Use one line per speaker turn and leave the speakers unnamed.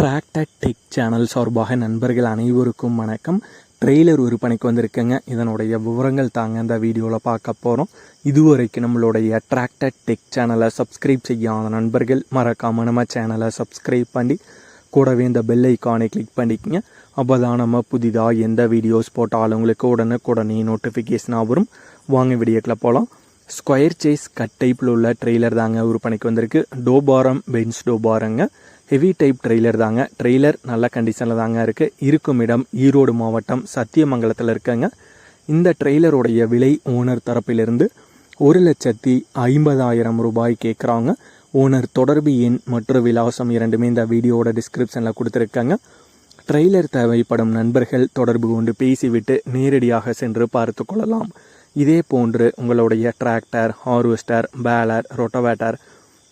Tractor tech channel சார்பாக நண்பர்கள் அனைவருக்கும் வணக்கம். ட்ரெய்லர் விற்பனைக்கு வந்திருக்கேங்க. இதனுடைய விவரங்கள் தாங்க இந்த வீடியோவில் பார்க்க போகிறோம் இதுவரைக்கும் நம்மளுடைய டிராக்டர் டெக் சேனலை சப்ஸ்கிரைப் செய்யாத நண்பர்கள் மறக்காமல் நம்ம சேனலை சப்ஸ்கிரைப் பண்ணி கூடவே இந்த பெல் ஐக்கானை கிளிக் பண்ணிக்கங்க. அப்போ தான் நம்ம புதிதாக எந்த வீடியோஸ் போட்டாலும் உங்களுக்கு உடனுக்குடனே நோட்டிஃபிகேஷனாக வரும். வாங்க வீடியோக்கில் போகலாம் ஸ்கொயர் சேஸ் கட் டைப்பில் உள்ள ட்ரெய்லர் தாங்க விற்பனைக்கு வந்திருக்கு. டோபாரம் பென்ஸ் டோபாரங்க ஹெவி டைப் ட்ரெய்லர் தாங்க. ட்ரெய்லர் நல்ல கண்டிஷனில் தாங்க இருக்குது இருக்கும் இடம் ஈரோடு மாவட்டம் சத்தியமங்கலத்தில் இருக்கங்க. இந்த ட்ரெய்லருடைய விலை ஓனர் தரப்பிலிருந்து ஒரு லட்சத்தி ஐம்பதாயிரம் ரூபாய் கேட்குறாங்க ஓனர் தொடர்பு எண் மற்றும் விலாசம் இரண்டுமே இந்த வீடியோவோட டிஸ்கிரிப்ஷனில் கொடுத்துருக்காங்க. ட்ரெய்லர் தேவைப்படும் நண்பர்கள் தொடர்பு கொண்டு பேசிவிட்டு நேரடியாக சென்று பார்த்து கொள்ளலாம். இதே போன்று உங்களுடைய டிராக்டர் ஹார்வெஸ்டர் பேலர் ரொட்டவேட்டர்